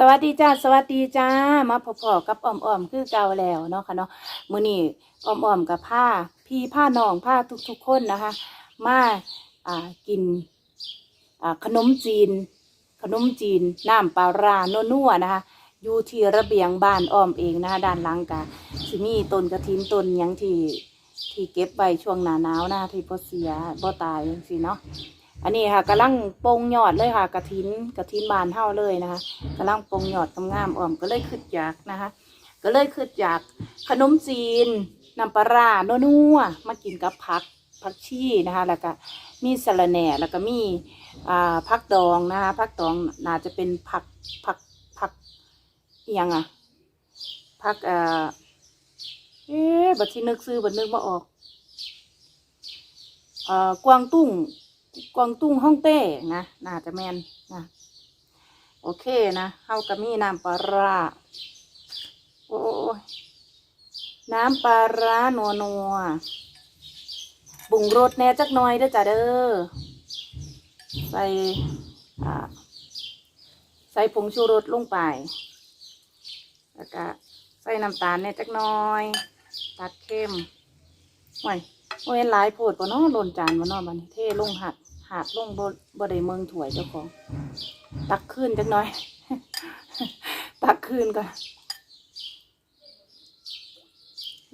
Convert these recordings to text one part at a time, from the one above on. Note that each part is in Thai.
สวัสดีจ้าสวัสดีจ้ามาพบๆกับอ้อมๆคือเก่าแล้วเนาะค่ะเนาะมื้อนี้อ้อมๆกับผ้าพี่ผ้าน้องผ้าทุกๆคนนะคะ มาอ่ากินอ่าขนมจีน ขนมจีนน้ำปลาร้านัวๆนะคะอยู่ที่ระเบียงบ้านอ้อมเองนะคะด้านหลังกะสิมีต้นกระถินต้นหยังที่ที่เก็บไว้ช่วงหน้าหนาวนะที่บ่เสียบ่ตายจังซี่เนาะ อันนี้ค่ะกำลังปงยอดเลยค่ะกระถินกระถินบานเท่าเลยนะคะกำลังปงยอดงามอ้อมก็เลยขึ้นอยากนะคะ ก็เลยขึ้นอยากขนมจีนน้ำปลาร้านัวๆมากินกับผักผักชีนะคะ แล้วก็มีสะระแหน่แล้วก็มีอ่าผักดองนะคะผักดองน่าจะเป็นผักผักผักเอียงอะผักเอ่อเอ๊ะบัดที่นึกซื้อบัดนึกมาออกเอ่อกวางตุ้ง กวางตุ้งฮ่องเต้นะน่าจะแมนนะโอเคนะเฮากับมีน้ำปลาร้าโอ้ยน้ำปลาร้านัวนัวๆปรุงรสแน่จักหน่อยเด้อจ้าเด้อใส่ใส่ผงชูรสลงไป แล้วก็ใส่น้ำตาลแน่จักหน่อย ตัดเข้มไว้ โอ้ยหลายโพดบ่เนาะโดนจานบ่เนาะบัดนี้เทลงหัดหัดลงบ่บ่ได้เมืองถวยเจ้าของ ตักขึ้นจักหน่อย ตักขึ้นก่อน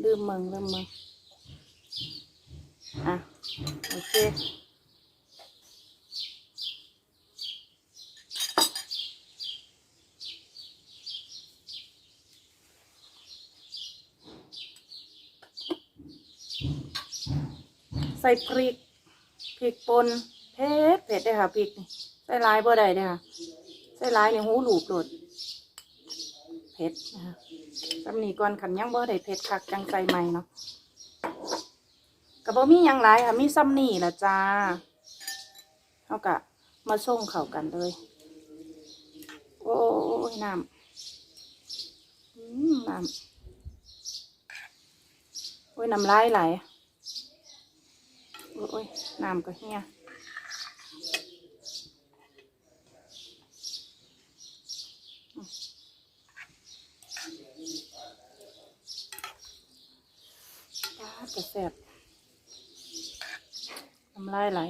ลืมเมืองลืมเมืองอะโอเค ใส่พริกพริกป่นเผ็ดเผ็ดได้ค่ะพริกนี่ใส่ลายบ่ได้เด้ค่ะใส่ลายนี่หูหลูบโดดเผ็ดนะคะสำนีก่อนขันยังบ่ได้เผ็ดคักจังใส่ใหม่เนาะก็บ่มียังหลายค่ะมีซ้ำนี่ล่ะจ้าเฮาก็มาส่งเข้ากันเลย โอ้ยน้ำอืมน้ำโอ้ยน้ำลายไหล โอ้ยน้ำก็เฮียอืมปลาจะแสบน้ำลายไหล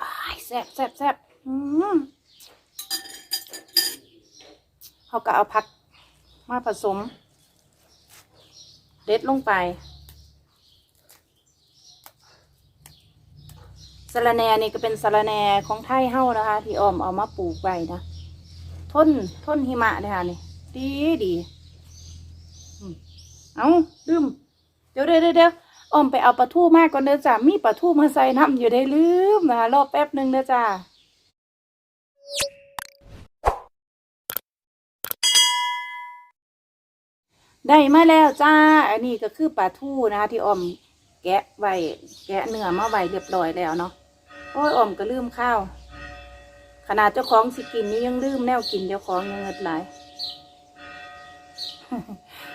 อ้ายแสบแสบแสบอืม เขาก็เอาผักมาผสม เด็ดลงไปสะระแหนนี่ก็เป็นสะระแหนของไทยเฮ้านะคะ ที่ออมเอามาปลูกไว้นะทนทนหิมะเลยค่ะนี่ดีดีเอาลืมเดี๋ยวเดี๋ยวเดี๋ยวออมไปเอาปลาทูมากก่อนเด้อจ้ามีปลาทูมาใส่น้ำอยู่ได้ลืมนะคะรอแป๊บหนึ่งเด้อจ้า ได้มาแล้วจ้า อันนี้ก็คือปลาทูนะคะ ที่ออมแกะไว้แกะเนื้อมาไว้เรียบร้อยแล้วเนาะโอ้ยออมก็ลืมข้าว ขนาดเจ้าของสิกินนี่ยังลืมแนวกินเจ้าของยังเงิดหลาย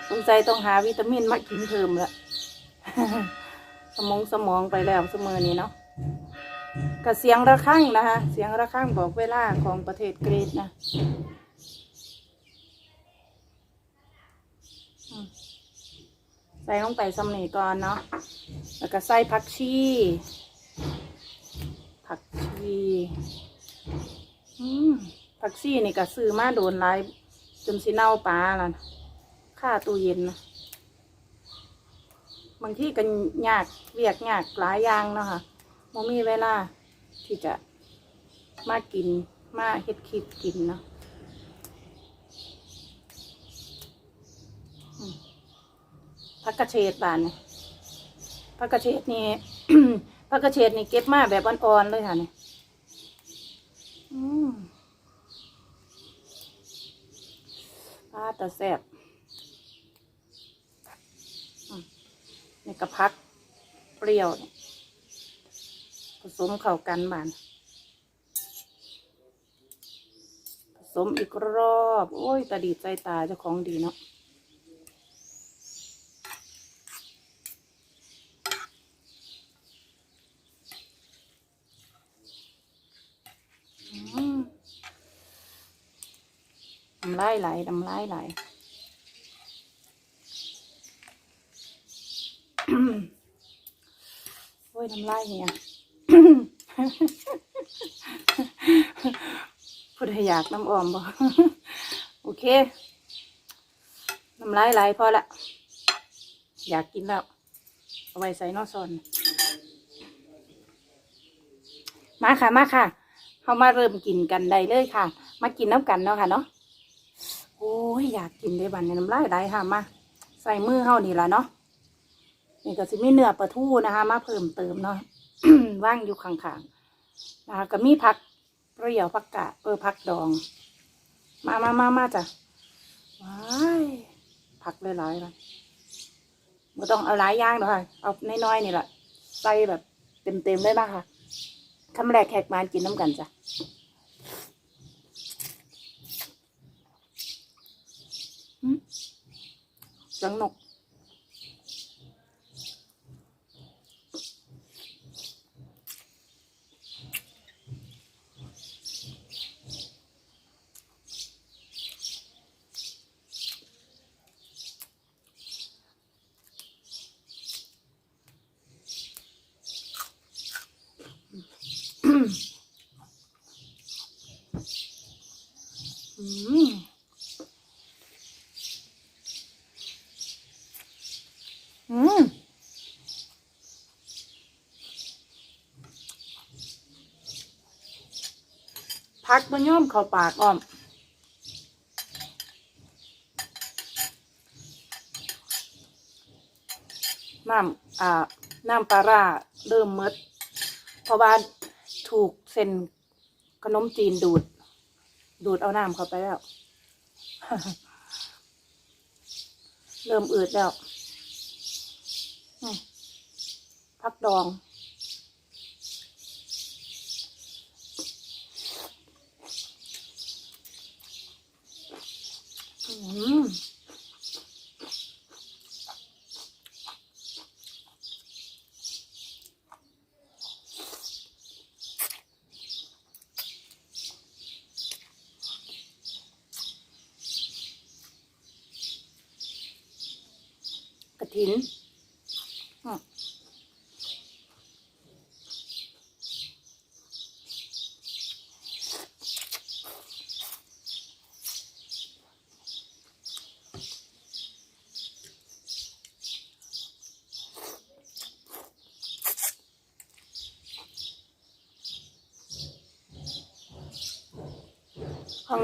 สงสัยต้องหาวิตามินมากินเพิ่มละสมองสมองไปแล้วเสมอนี้เนาะกับเสียงระฆังนะคะ เสียงระฆังบอกเวลาของประเทศกรีซนะ ใส่ลงไปสำนีก่อนเนาะ แล้วก็ใส่ผักชี ผักชีอืมผักชีนี่ก็ซื้อมาโดนหลายจนสิเน่าปลาละค่าตู้เย็นนะบางที่กันยากเวียกยากหลายอย่างเนาะค่ะมมีเวลาที่จะมากินมาเฮ็ดคลิปกินเนาะ ผักกระเฉดบานเนี่ยผักกระเฉดนี่ผักกระเฉดนี่เก็บมาแบบอ่อนๆเลยค่ะเนี่ยอืมปลาตะแซบนี่กระพักเปรี้ยวเนี่ยผสมเข้ากันบานผสมอีกรอบ โอ้ยตาดีใจตาเจ้าของดีเนาะำ ลายไหลน้ำลายไหลโอ้ยน้ำลายเนี่ยพูดให้อยากน้ำออมบ่โอเคน้ำลายไหลพอละ อยากกินแล้ว เอาไว้ใส่นอซอนมาค่ะ มาค่ะ เขามาเริ่มกินกันได้เลยค่ะ มากินน้ำกันเนาะค่ะเนาะ อ้ยอยากกินได้บันในน้ำลายไหลค่ะมาใส่มือเฮานี่ละเนาะนี่ก็สิมีเนื้อปลาทูนะคะ มาเพิ่มเติมเนาะว่างอยู่ข้างๆนะคะก็มีผักเปรี้ยวผักกาเออผักดอง มามามามาจ้ะว้ายผักหลายๆเลยไม่ต้องเอาหลายอย่างหรอกค่ะ เอาน้อยๆนี่แหละใส่แบบเต็มๆเลยมาค่ะคำแรกแขกมากินน้ำกันจ้ะหืม เสียงนก อืมอืม พักบนย่อมเข้าปากอ้อมน้ำอ่าน้ำปลาร้าเริ่มหมด เพราะว่าถูกเส้นขนมจีนดูด ดูดเอาน้ำเข้าไปแล้ว เริ่มอืดแล้วพักดอง กระถิน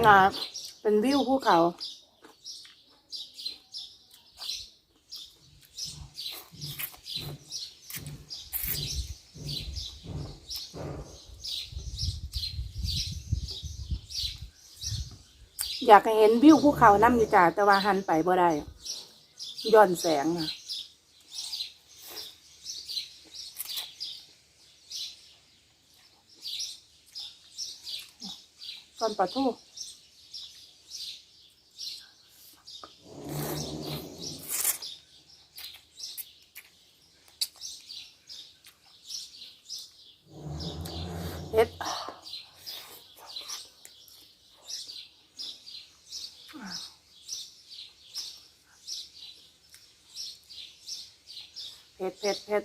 นาเป็นวิวภูเขา อยากเห็นวิวภูเขาน้ำอยู่จ้าแต่ว่าหันไปบ่ได้ย้อนแสงนะตอนปลาทูเฮ็ด เผ็ดเผ็ดเผ็ด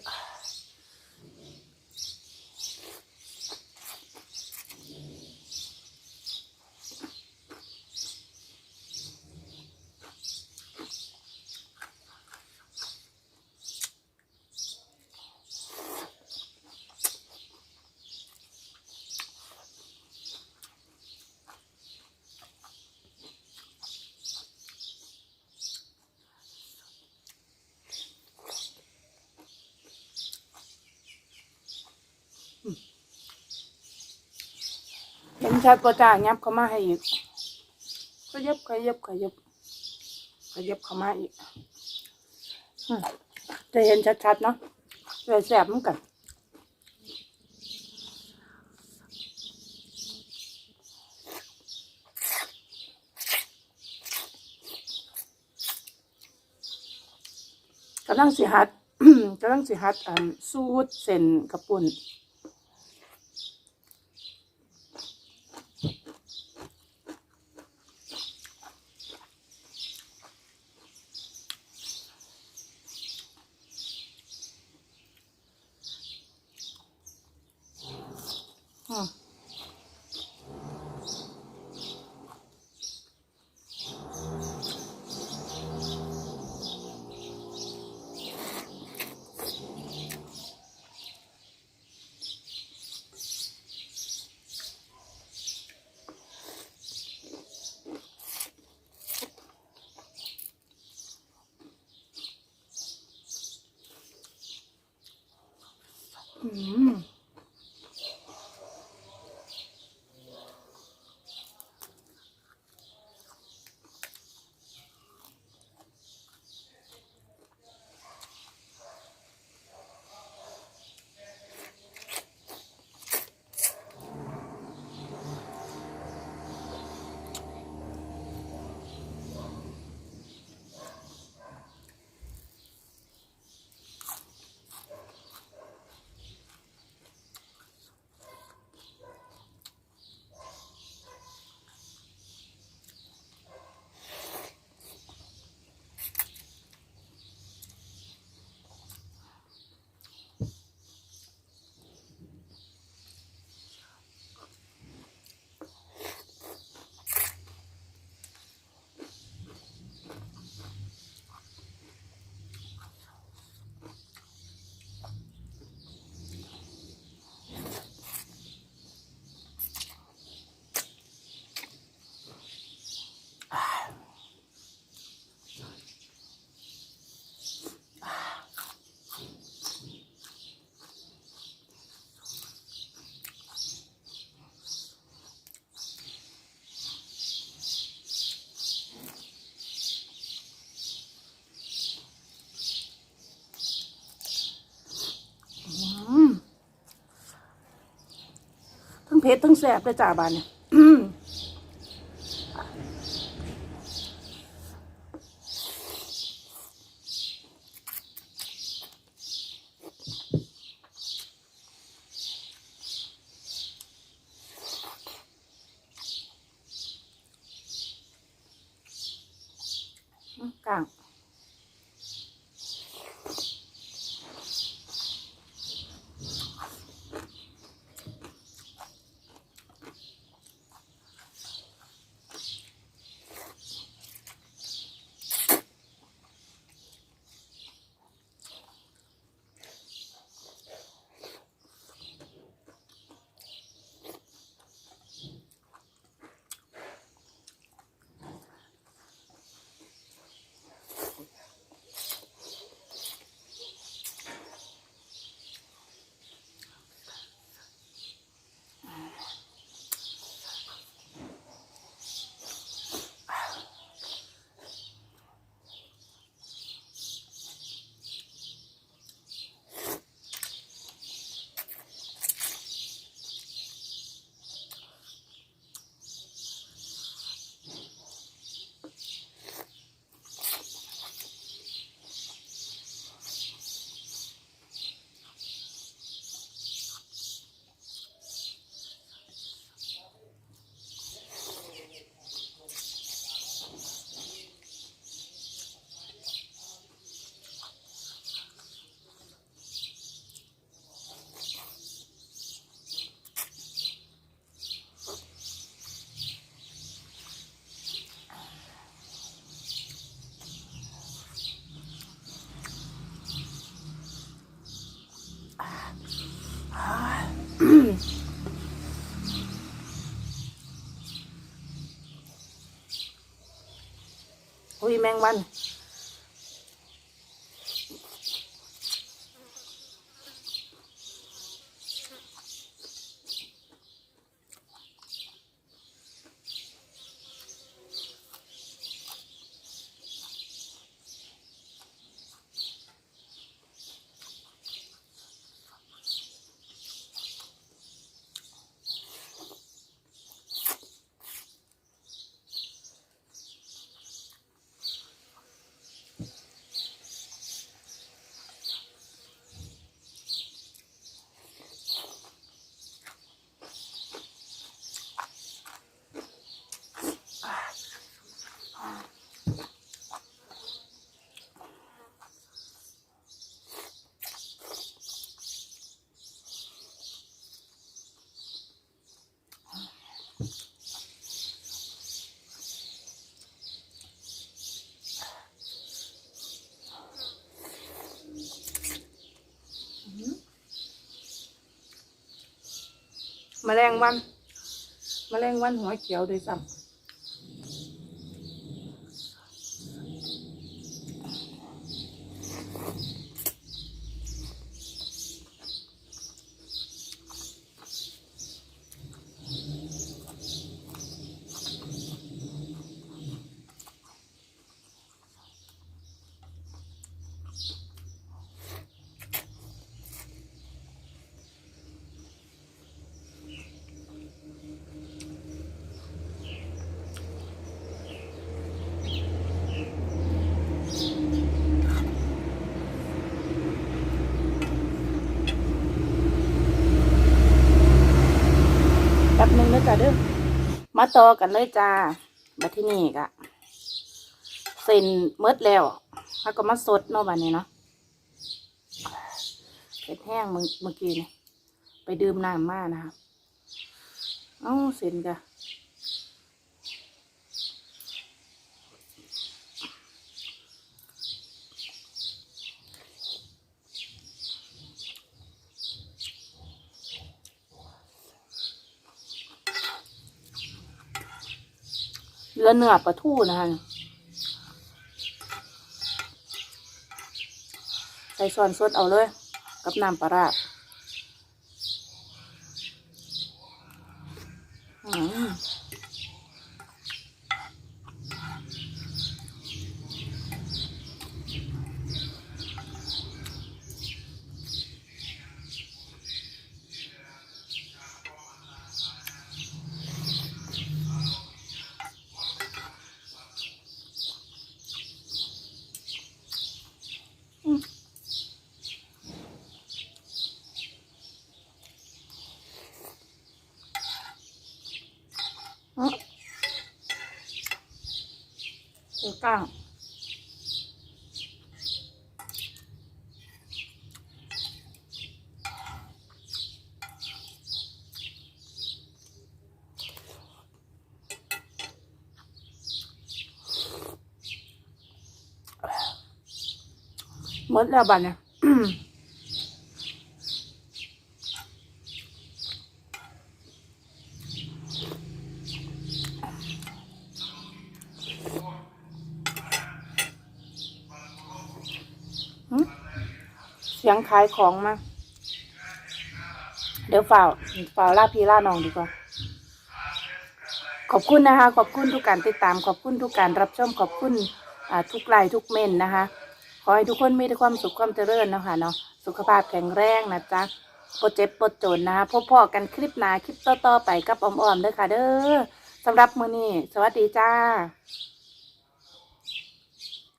เห็นชัดก็จ้ายับเข้ามาให้อีกขยับขยับขยับขยับเข้ามาอีกอืมจะเห็นชัดๆเนาะเลยแสบเหมือนกันกำลังสิหัดกำลังสิหัดสูตรเส้นกระปุ่น เผ็ดทั้งแสบเลยจ้าบานเนี่ย มงวัน แมลงวัน แมลงวันหัวเขียวโดวยซ้ำะจ้ะเด้อ มาต่อกันเลยจ้าบัดที่นี่กะเซ็นเมดแล้วแล้วก็มาสดเนาะบัดนี้เนาะเผ็ดแห้งเมื่อเมื่อกี้เนี่ยไปดื่มน้ำมานะคะเอ้าเซ็นกะ เหลือเนื้อปลาทูนะคะใส่ส่วนสดเอาเลย กับน้ำปลาร้าอืมอืม เก้างหมดแล้วบ้านเนี่ย เสียงขายของมา เดี๋ยวฝ่าวฝ่าล่าพี่ล่าน้องดีกว่า ขอบคุณนะคะ ขอบคุณทุกการติดตาม ขอบคุณทุกการรับชม ขอบคุณทุกไลน์ทุกเมนนะคะ ขอให้ทุกคนมีแต่ความสุขความเจริญนะคะเนาะ สุขภาพแข็งแรงนะจ๊ะปดเจ็บปดจนนะคะ พบพ่อกันคลิปหนาคลิปต่อๆไปกับออมๆเด้อค่ะ เด้อสำหรับมือนี้ สวัสดีจ้า